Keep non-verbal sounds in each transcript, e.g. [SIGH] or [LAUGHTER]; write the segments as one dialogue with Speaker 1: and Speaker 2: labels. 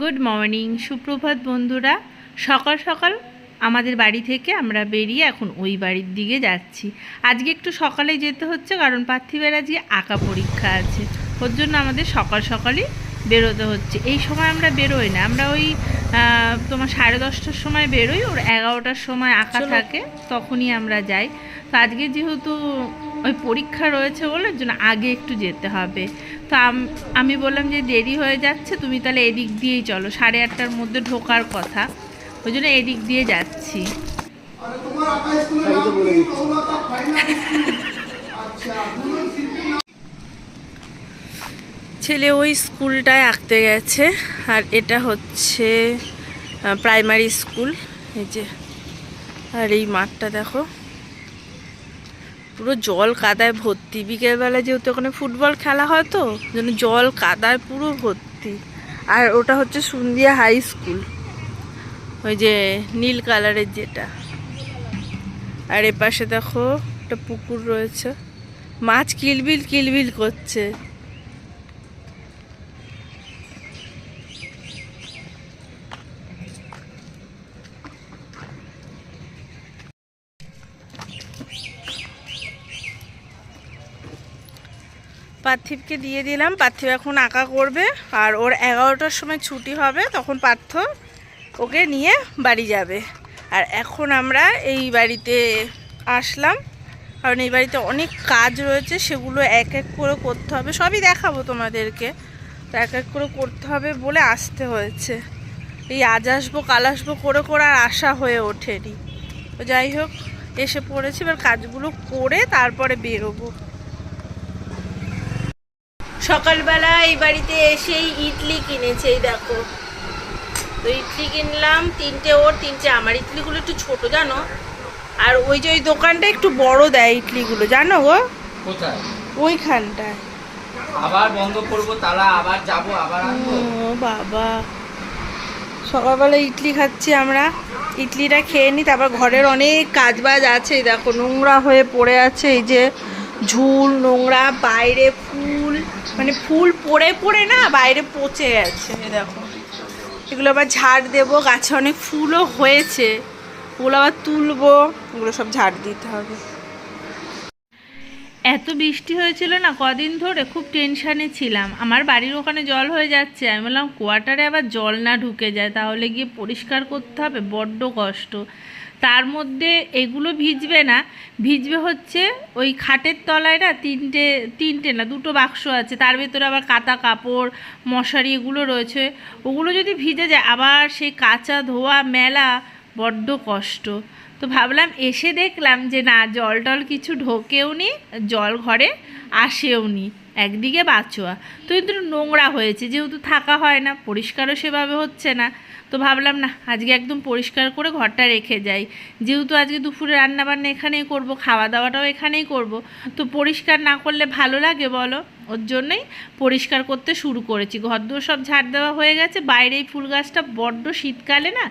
Speaker 1: Good morning সুপ্রভাত বন্ধুরা। সকাল সকাল আমাদের বাড়ি থেকে আমরা বেরিয়ে এখন ওই বাড়ির দিকে যাচ্ছি। আজকে একটু সকালে যেতে হচ্ছে কারণ পার্থিবের আজকে আঁকা পরীক্ষা আছে। ওর জন্য আমাদের সকাল সকালই বেরোতে হচ্ছে। এই সময় আমরা বেরোই না। আমরা ওই তোমার সাড়ে দশটার সময় বেরোই ওর এগারোটার সময় আঁকা থাকে তখনই আমরা যাই। তো আজকে যেহেতু ওই পরীক্ষা রয়েছে বলে জন্য আগে একটু যেতে হবে। তো আমি বললাম যে দেরি হয়ে যাচ্ছে, তুমি তাহলে এদিক দিয়েই চলো। সাড়ে আটটার মধ্যে ঢোকার কথা। ওই জন্য এদিক দিয়ে যাচ্ছি। ছেলে ওই স্কুলটায় আঁকতে গেছে, আর এটা হচ্ছে প্রাইমারি স্কুল এই যে, আর এই মাঠটা দেখো। পুরো জল কাদায় ভর্তি। বিকেলবেলা যেহেতু ওখানে ফুটবল খেলা হয় তো, যেন জল কাদায় পুরো ভর্তি। আর ওটা হচ্ছে সুন্দিয়া হাই স্কুল। ওই যে নীল কালারের যেটা। আর এ পাশে দেখো একটা পুকুর রয়েছে। মাছ কিলবিল কিলবিল করছে। পার্থিবকে দিয়ে দিলাম। পার্থিব এখন আঁকা করবে আর ওর এগারোটার সময় ছুটি হবে, তখন পার্থ ওকে নিয়ে বাড়ি যাবে। আর এখন আমরা এই বাড়িতে আসলাম। কারণ এই বাড়িতে অনেক কাজ রয়েছে, সেগুলো এক এক করে করতে হবে। সবই দেখাবো তোমাদেরকে। তো এক এক করে করতে হবে বলে আসতে হয়েছে। এই আজ আসব, কাল আসব করে করে আর আশা হয়ে ওঠেনি। তো যাই হোক, এসে পড়েছি, এবার কাজগুলো করে তারপরে বেরোবো। সকালবেলা এই বাড়িতে এসেই ইডলি কিনেছে এই দেখো। তো ইডলি কিনলাম তিনটে ওর তিনটে আমার। ইডলিগুলো একটু ছোট জানো? আর ওই যে ওই দোকানটা একটু বড় দেয় ইডলিগুলো জানো গো?
Speaker 2: কোথায়?
Speaker 1: ওইখানটায়।
Speaker 2: আবার বন্ধ করব তালা আবার যাব আবার
Speaker 1: ও বাবা। সকালবেলা ইডলি খাচ্ছি আমরা। ইডলিটা খেয়ে নিই তারপর ঘরের অনেক কাজবাজ আছে দেখো নোংরা হয়ে পড়ে আছে এই যে ঝুল, নোংরা, বাইরে ফুল মানে ফুল পড়ে পড়ে না, বাইরে পচে গেছে দেখো। এগুলো আবার ঝাড় দেবো, গাছে অনেক ফুলও হয়েছে। ওগুলো আবার তুলবো, ওগুলো সব ঝাড় দিতে হবে। এত বৃষ্টি হয়েছিল না, কদিন ধরে খুব টেনশানে ছিলাম। আমার বাড়ির ওখানে জল হয়ে যাচ্ছে, আমি বললাম কোয়ার্টারে আবার জল না ঢুকে যায়, তাহলে গিয়ে পরিষ্কার করতে হবে, বড্ড কষ্ট। তার মধ্যে এগুলো ভিজবে না। ভিজবে হচ্ছে ওই খাটের তলায় না তিনটে তিনটে না, দুটো বাক্স আছে। তার ভেতরে আবার কাতা কাপড়, মশারি এগুলো রয়েছে। ওগুলো যদি ভিজে যায়, আবার সেই কাঁচা ধোয়া মেলা বড্ড কষ্ট। তো ভাবলাম এসে দেখলাম যে না, জল টল কিছু ঢোকেও নি, জল ঘরে আসেও নি। একদিকে বাঁচোয়া তো কিন্তু নোংরা হয়েছে, যেহেতু থাকা হয় না, পরিষ্কারও সেভাবে হচ্ছে না। তো ভাবলাম না, আজকে একদম পরিষ্কার করে ঘরটা রেখে যাই। যেহেতু আজকে দুপুরে রান্নাবান্না এখানেই করব খাওয়া দাওয়াটাও এখানেই করব, তো পরিষ্কার না করলে ভালো লাগে বলো? ওর জন্যই পরিষ্কার করতে শুরু করেছি। ঘরদোর সব ঝাড় দেওয়া হয়ে গেছে বাইরে এই ফুল গাছটা বড্ড শীতকালে না,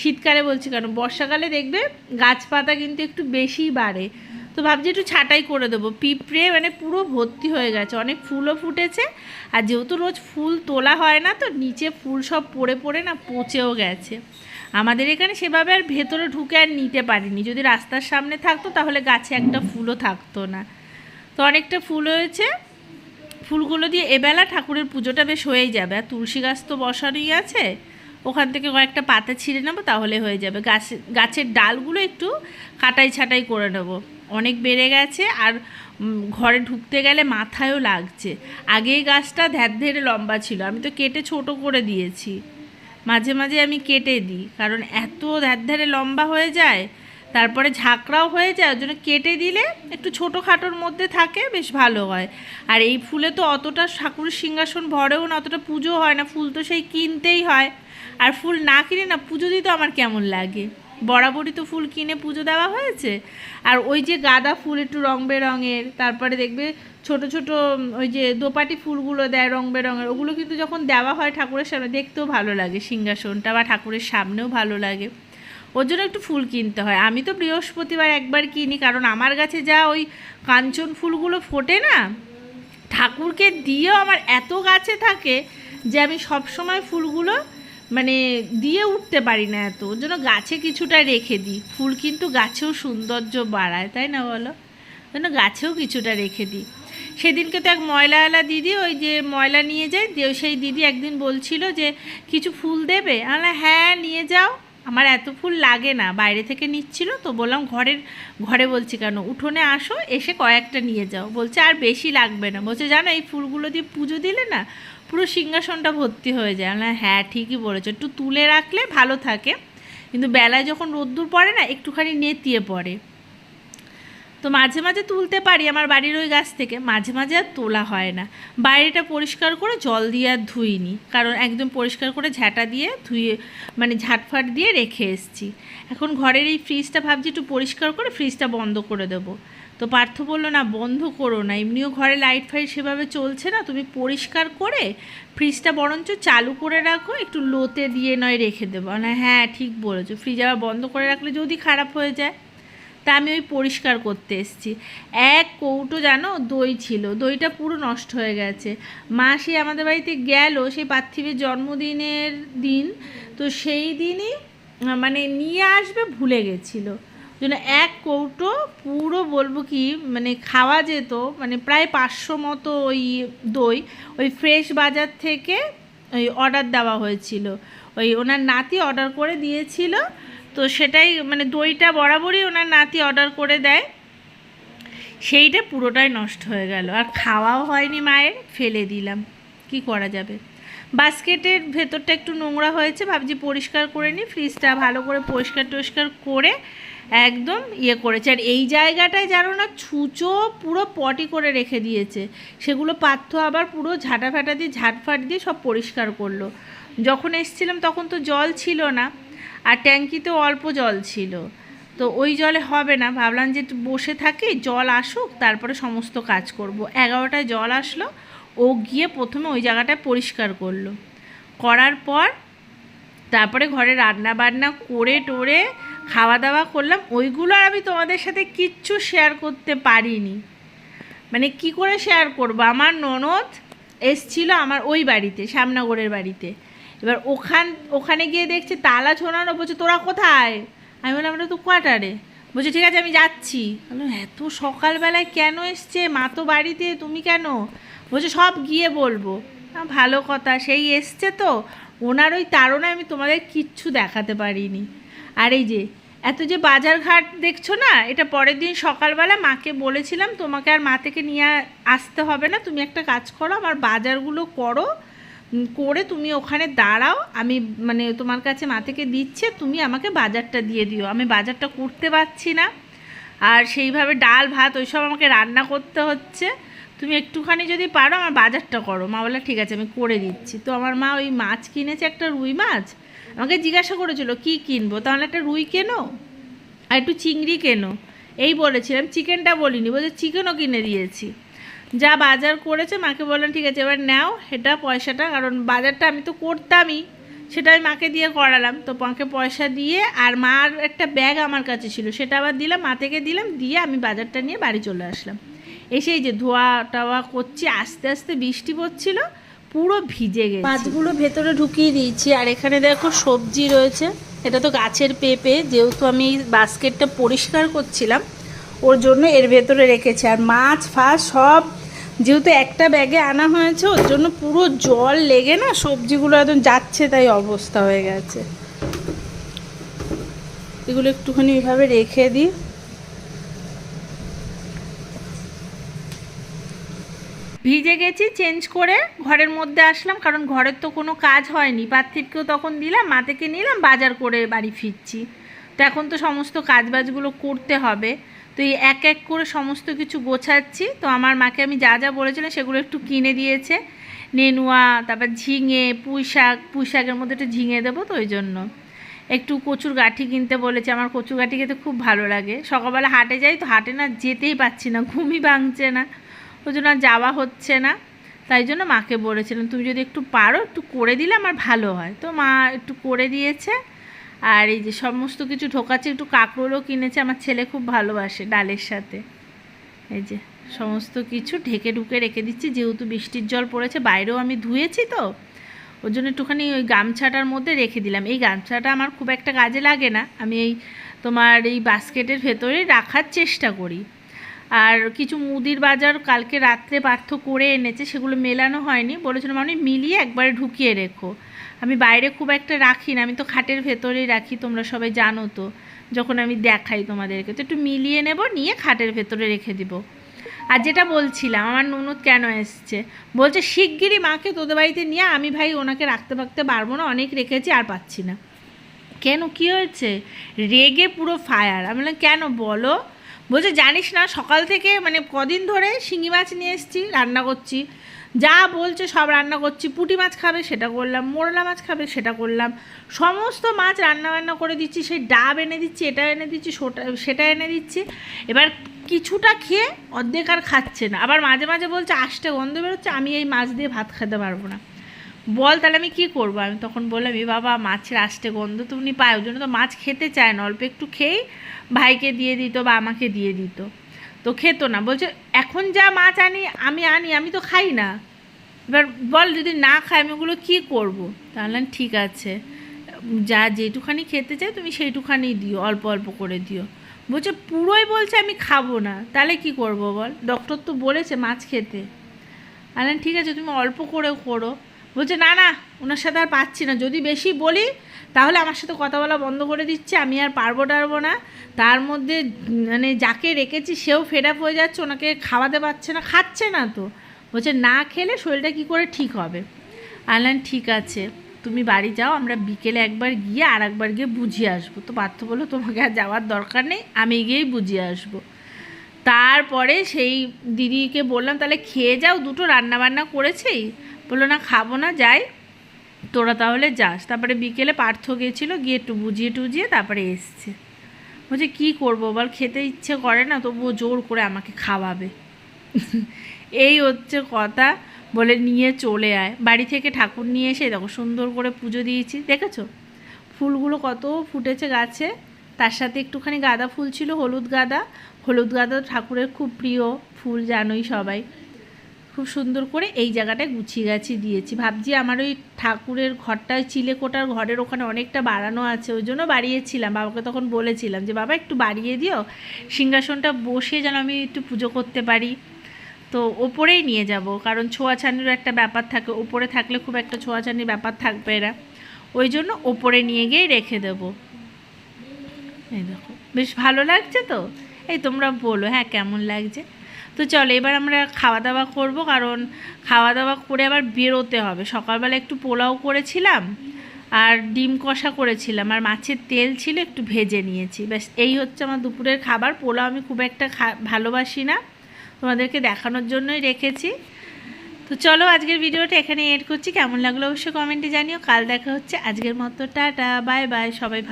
Speaker 1: শীতকালে বলছি কেন? বর্ষাকালে দেখবে গাছপাতা কিন্তু একটু বেশিই বাড়ে। তো ভাবছি একটু ছাঁটাই করে দেবো। পিঁপড়ে মানে পুরো ভর্তি হয়ে গেছে। অনেক ফুলও ফুটেছে। আর যেহেতু রোজ ফুল তোলা হয় না, তো নিচে ফুল সব পড়ে পড়ে না পচেও গেছে। আমাদের এখানে সেভাবে আর ভেতরে ঢুকে আর নিতে পারিনি। যদি রাস্তার সামনে থাকতো, তাহলে গাছে একটা ফুলও থাকতো না। তো অনেকটা ফুল হয়েছে। ফুলগুলো দিয়ে এবেলা ঠাকুরের পুজোটা বেশ হয়েই যাবে। আর তুলসী গাছ তো বসানোই আছে। ওখান থেকে কয়েকটা পাতা ছিঁড়ে নেব, তাহলে হয়ে যাবে। গাছ গাছের ডালগুলো একটু কাটাই ছাটাই করে নেব। অনেক বেড়ে গেছে আর ঘরে ঢুকতে গেলে মাথায়ও লাগছে। আগে গাছটা ধ্যার ধেরে লম্বা ছিল, আমি তো কেটে ছোট করে দিয়েছি। মাঝে মাঝে আমি কেটে দিই, কারণ এত ধ্যার ধারে লম্বা হয়ে যায়, তারপরে ঝাঁকড়াও হয়ে যায় ওর জন্য কেটে দিলে একটু ছোটোখাটোর মধ্যে থাকে, বেশ ভালো হয়। আর এই ফুলে তো অতটা ঠাকুরের সিংহাসন ভরেও না, অতটা পুজো হয় না, ফুল তো সেই কিনতেই হয়। আর ফুল না কিনে না, পুজো দিতে আমার কেমন লাগে? বরাবরই তো ফুল কিনে পুজো দেওয়া হয়েছে। আর ওই যে গাঁদা ফুল একটু রং বেরঙের, তারপরে দেখবে ছোট ছোট ওই যে দোপাটি ফুলগুলো দেয় রং বেরঙের, ওগুলো কিন্তু যখন দেওয়া হয় ঠাকুরের সামনে দেখতেও ভালো লাগে সিংহাসনটা বা ঠাকুরের সামনেও ভালো লাগে। ওর জন্য একটু ফুল কিনতে হয়। আমি তো বৃহস্পতিবার একবার কিনি, কারণ আমার কাছে যা ওই কাঞ্চন ফুলগুলো ফোটে না, ঠাকুরকে দিয়েও আমার এত গাছে থাকে যে আমি সব সময় ফুলগুলো মানে দিয়ে উঠতে পারি না এত। ওর জন্য গাছে কিছুটা রেখে দিই। ফুল কিন্তু গাছেও সৌন্দর্য বাড়ায়, তাই না বলো? জন্য গাছেও কিছুটা রেখে দিই। সেদিনকে তো এক ময়লাওয়ালা দিদি, ওই যে ময়লা নিয়ে যায় দিয়ে সেই দিদি একদিন বলছিল যে, কিছু ফুল দেবে? আমরা হ্যাঁ নিয়ে যাও। আমার এত ফুল লাগে না, বাইরে থেকে নিচ্ছিল তো বললাম ঘরের, ঘরে বলছি কেন? উঠোনে আসো, এসে কয়েকটা নিয়ে যাও। বলছে, আর বেশি লাগবে না। বলছে, জানো, এই ফুলগুলো দিয়ে পুজো দিলে না, পুরো সিংহাসনটা ভর্তি হয়ে যায়। না হ্যাঁ ঠিকই বলেছ। একটু তুলে রাখলে ভালো থাকে। কিন্তু বেলায় যখন রোদ্দুর পড়ে না, একটুখানি নেতিয়ে পড়ে। তো মাঝে মাঝে তুলতে পারি আমার বাড়ির ওই গাছ থেকে। মাঝে মাঝে আর তোলা হয় না। বাইরেটা পরিষ্কার করে জল দিয়ে আর ধুইনি। কারণ একদম পরিষ্কার করে ঝাঁটা দিয়ে ধুয়ে মানে ঝাটফাট দিয়ে রেখে এসেছি। এখন ঘরের এই ফ্রিজটা ভাবছি একটু পরিষ্কার করে ফ্রিজটা বন্ধ করে দেবো। তো পার্থ বলল, না, বন্ধ করো না। এমনিও ঘরে লাইট ফাইট সেভাবে চলছে না। তুমি পরিষ্কার করে ফ্রিজটা বরঞ্চ চালু করে রাখো। একটু লোতে দিয়ে নয় রেখে দেবো। না হ্যাঁ ঠিক বলেছ। ফ্রিজ আবার বন্ধ করে রাখলে যদি খারাপ হয়ে যায়। তা আমি ওই পরিষ্কার করতে এসেছি। এক কৌটো জানো, দই ছিল। দইটা পুরো নষ্ট হয়ে গেছে। মা সে আমাদের বাড়িতে গেল সেই পার্থিবের জন্মদিনের দিন, তো সেই দিনই মানে নিয়ে আসবে ভুলে গেছিল। জন্য এক কৌটো পুরো বলব কি মানে খাওয়া যেত মানে প্রায় পাঁচশো মতো ওই দই, ওই ফ্রেশ বাজার থেকে ওই অর্ডার দেওয়া হয়েছিল। ওই ওনার নাতি অর্ডার করে দিয়েছিল তো সেটাই মানে দইটা বরাবরই ওনার নাতি অর্ডার করে দেয়। সেইটা পুরোটাই নষ্ট হয়ে গেল। আর খাওয়াও হয়নি মায়ের, ফেলে দিলাম। কি করা যাবে? বাস্কেটের ভেতরটা একটু নোংরা হয়েছে, ভাবছি পরিষ্কার করে নিই। ফ্রিজটা ভালো করে পরিষ্কার টরিষ্কার করে একদম ইয়ে করেছে। আর এই জায়গাটায় জানো না, ছুঁচো পুরো পটি করে রেখে দিয়েছে। সেগুলো পাথ্য আবার পুরো ঝাঁটা ফাটা দিয়ে, ঝাটফাট দিয়ে সব পরিষ্কার করল। যখন এসছিলাম তখন তো জল ছিল না। আর ট্যাঙ্কিতেও অল্প জল ছিল। তো ওই জলে হবে না। ভাবলাম যে বসে থাকি, জল আসুক, তারপরে সমস্ত কাজ করব। এগারোটায় জল আসলো, ও গিয়ে প্রথমে ওই জায়গাটায় পরিষ্কার করল। করার পর তারপরে ঘরে রান্না বান্না করে টোরে খাওয়া দাওয়া করলাম। ওইগুলো আর আমি তোমাদের সাথে কিচ্ছু শেয়ার করতে পারিনি। মানে কি করে শেয়ার করব? আমার ননদ এসছিল আমার ওই বাড়িতে, শ্যামনগরের বাড়িতে। এবার ওখান, ওখানে গিয়ে দেখছে তালা ঝোলানো, বলছে, তোরা কোথায়? আমি বললাম আমরা তো কোয়ার্টারে। বলছে, ঠিক আছে, আমি যাচ্ছি। বললাম, এত সকালবেলায় কেন এসছে? মা তো বাড়িতে, তুমি কেন? বলছে, সব গিয়ে বলব। ভালো কথা, সেই এসছে তো। ওনার ওই তাড়নায় আমি তোমাদের কিচ্ছু দেখাতে পারিনি। আর এই যে, এত যে বাজার ঘাট দেখছ না, এটা পরের দিন সকালবেলা মাকে বলেছিলাম, তোমাকে আর মা থেকে নিয়ে আসতে হবে না। তুমি একটা কাজ করো, আমার বাজারগুলো করো। করে তুমি ওখানে দাঁড়াও, আমি মানে তোমার কাছে মা থেকে দিচ্ছে, তুমি আমাকে বাজারটা দিয়ে দিও। আমি বাজারটা করতে পারছি না। আর সেইভাবে ডাল, ভাত, ওইসব আমাকে রান্না করতে হচ্ছে। তুমি একটুখানি যদি পারো, আমার বাজারটা করো। মা বলে ঠিক আছে, আমি করে দিচ্ছি। তো আমার মা ওই মাছ কিনেছে, একটা রুই মাছ। আমাকে জিজ্ঞাসা করেছিল, কি কিনবো? তাহলে একটা রুই কেনো? আর একটু চিংড়ি কেনো? এই বলেছিলাম চিকেনটা বলিনি, বলছে, চিকেনও কিনে দিয়েছি। যা বাজার করেছে, মাকে বললাম, ঠিক আছে, এবার নাও এটা পয়সাটা, কারণ বাজারটা আমি তো করতামই, সেটা আমি মাকে দিয়ে করালাম। তো মাকে পয়সা দিয়ে আর মার একটা ব্যাগ আমার কাছে ছিল, সেটা আবার দিলাম মা থেকে দিলাম, দিয়ে আমি বাজারটা নিয়ে বাড়ি চলে আসলাম। এসে এই যে ধোয়া টাওয়া করছি, আস্তে আস্তে বৃষ্টি পড়ছিল, পুরো ভিজে গেছে। মাছগুলো ভেতরে ঢুকিয়ে দিয়েছি, আর এখানে দেখো সবজি রয়েছে, এটা তো গাছের পেঁপে, যেহেতু আমি বাস্কেটটা পরিষ্কার করছিলাম, ওর জন্য এর ভেতরে রেখেছি। আর মাছ ফাছ সব যেহেতু একটা ব্যাগে আনা হয়েছে, ওর জন্য পুরো জল লেগে না, সবজিগুলো একদম যাচ্ছে, তাই অবস্থা হয়ে গেছে। এগুলো একটুখানি এইভাবে রেখে দিই। ভিজে গেছি, চেঞ্জ করে ঘরের মধ্যে আসলাম, কারণ ঘরের তো কোনো কাজ হয়নি। পার্থিবকেও তখন দিলাম মা থেকে নিলাম, বাজার করে বাড়ি ফিরছি। তো এখন তো সমস্ত কাজবাজগুলো করতে হবে। তো এই এক এক করে সমস্ত কিছু গোছাচ্ছি। তো আমার মাকে আমি যা যা বলেছিলাম সেগুলো একটু কিনে দিয়েছে। নেনুয়া, তারপর ঝিঙে, পুঁই শাক, পুঁই শাকের মধ্যে একটু ঝিঙে দেবো তো ওই জন্য। একটু কচুর গাঠি কিনতে বলেছে। আমার কচুর গাঠি খেতে খুব ভালো লাগে। সকালবেলা হাটে যাই তো হাটে না যেতেই পাচ্ছি না, ঘুমই ভাঙছে না। ওই জন্য যাওয়া হচ্ছে না। তাই জন্য মাকে বলেছিলাম, তুমি যদি একটু পারো, একটু করে দিলে আমার ভালো হয়। তো মা একটু করে দিয়েছে। আর এই যে সমস্ত কিছু ঢোকাচ্ছে, একটু কাঁকরোলও কিনেছে, আমার ছেলে খুব ভালোবাসে ডালের সাথে। এই যে সমস্ত কিছু ঢেকে ঢুকে রেখে দিচ্ছি, যেহেতু বৃষ্টির জল পড়েছে, বাইরেও আমি ধুয়েছি তো, ওর জন্য একটুখানি ওই গামছাটার মধ্যে রেখে দিলাম। এই গামছাটা আমার খুব একটা কাজে লাগে না, আমি এই তোমার এই বাস্কেটের ভেতরে রাখার চেষ্টা করি। আর কিছু মুদির বাজার কালকে রাত্রে পার্থ করে এনেছে, সেগুলো মেলানো হয়নি বলেছিল মানে মিলিয়ে একবারে ঢুকিয়ে রেখো। আমি বাইরে খুব একটা রাখি না, আমি তো খাটের ভেতরেই রাখি, তোমরা সবাই জানো তো, যখন আমি দেখাই তোমাদেরকে। তো একটু মিলিয়ে নেব, নিয়ে খাটের ভেতরে রেখে দিব। আর যেটা বলছিলাম, আমার ননদ কেন এসছে? বলছে, শিগগিরই মাকে তোদের বাড়িতে নিয়ে আমি ভাই ওনাকে রাখতে পারতে পারব না, অনেক রেখেছি আর পাচ্ছি না। কেন, কি হয়েছে? রেগে পুরো ফায়ার। আমি বললাম, কেন, বলো? বলছে, জানিস না, সকাল থেকে মানে কদিন ধরে শিঙি মাছ নিয়ে এসেছি, রান্না করছি। যা বলছে সব রান্না করছি। পুঁটি মাছ খাবে সেটা করলাম, মোরলা মাছ খাবে সেটা করলাম। সমস্ত মাছ রান্না বান্না করে দিচ্ছি, সেই ডাব এনে দিচ্ছি, এটা এনে দিচ্ছি সোটা এনে দিচ্ছি। এবার কিছুটা খেয়ে অর্ধেক আর খাচ্ছে না। আবার মাঝে মাঝে বলছে, আষ্টে গন্ধ বেরোচ্ছে, আমি এই মাছ দিয়ে ভাত খেতে পারব না। বল, তাহলে আমি কি করব? আমি তখন বললাম, এ বাবা, মাছের আষ্টে গন্ধ তো উনি পায়, ওই জন্য তো মাছ খেতে চায় না। অল্প একটু খেয়েই ভাইকে দিয়ে দিত বা আমাকে দিয়ে দিত। তো খেতো না। বলছে, এখন যা মাছ আনি, আমি আনি, আমি তো খাই না। এবার বল যদি না খাই আমি ওগুলো কী করব? তাহলে ঠিক আছে, যা যেটুখানি খেতে চাই, তুমি সেইটুখানি দিও, অল্প অল্প করে দিও। বলছে, পুরোই বলছে আমি খাব না, তাহলে কি করব বল? ডক্টর তো বলেছে মাছ খেতে। আলেন ঠিক আছে, তুমি অল্প করে করো। বলছে, না না, ওনার সাথে আর পাচ্ছি না, যদি বেশি বলি তাহলে আমার সাথে কথা বলা বন্ধ করে দিচ্ছে, আমি আর পারব টারবো না। তার মধ্যে মানে যাকে রেখেছি সেও ফেড আপ হয়ে যাচ্ছে, ওনাকে খাওয়াতে পারছে না, খাচ্ছে না তো। বলছে না খেলে শরীরটা কি করে ঠিক হবে? আনলাম ঠিক আছে, তুমি বাড়ি যাও, আমরা বিকেলে একবার গিয়ে আর একবার গিয়ে বুঝিয়ে আসব। তো পার্থ বলল, তোমাকে আর যাওয়ার দরকার নেই, আমি গিয়েই বুঝিয়ে আসব। তারপরে সেই দিদিকে বললাম, তাহলে খেয়ে যাও, দুটো রান্না বান্না করেছি বলল, না, খাব না, যাই। তোরা তাহলে যাস। তারপরে বিকেলে পার্থ গিয়েছিল, গিয়ে একটু বুঝিয়ে টুজিয়ে তারপরে এসছে। বলছে, কী করব? বল, খেতে ইচ্ছে করে না, তবুও জোর করে আমাকে খাওয়াবে। [LAUGHS] এই হচ্ছে কথা বলে নিয়ে চলে আয়। বাড়ি থেকে ঠাকুর নিয়ে এসে দেখো, সুন্দর করে পুজো দিয়েছি। দেখেছ? ফুলগুলো কত ফুটেছে গাছে। তার সাথে একটুখানি গাঁদা ফুল ছিল, হলুদ গাঁদা। হলুদ গাঁদা ঠাকুরের খুব প্রিয় ফুল, জানোই সবাই। খুব সুন্দর করে এই জায়গাটায় গুছিয়ে গাছি দিয়েছি। ভাবছি আমার ওই ঠাকুরের ঘরটায়, চিলেকোটার ঘরের ওখানে অনেকটা বাড়ানো আছে, ওই জন্য বাড়িয়েছিলাম। বাবাকে তখন বলেছিলাম যে, বাবা, একটু বাড়িয়ে দিও, সিংহাসনটা বসে যেন আমি একটু পুজো করতে পারি। তো ওপরেই নিয়ে যাব, কারণ ছোঁয়াছানিরও একটা ব্যাপার থাকে, ওপরে থাকলে খুব একটা ছোঁয়াছানির ব্যাপার থাকবে এরা ওই জন্য ওপরে নিয়ে গিয়েই রেখে দেবো। এই দেখো, বেশ ভালো লাগছে তো? এই তোমরা বলো হ্যাঁ কেমন লাগছে? তো চলো, এবার আমরা খাওয়া দাওয়া করব, কারণ খাওয়া দাওয়া করে আবার বেরোতে হবে। সকালবেলা একটু পোলাও করেছিলাম আর ডিম কষা করেছিলাম, আর মাছের তেল ছিল একটু ভেজে নিয়েছি। ব্যাস, এই হচ্ছে আমার দুপুরের খাবার। পোলাও আমি খুব একটা ভালোবাসি না। তোমাদেরকে দেখানোর জন্যই রেখেছি। তো চলো, আজকের ভিডিওটা এখানে এড করছি। কেমন লাগল অবশ্যই কমেন্টে জানিও। কাল দেখা হচ্ছে। আজকের মতো, টাটা বাই বাই সবাই ভালো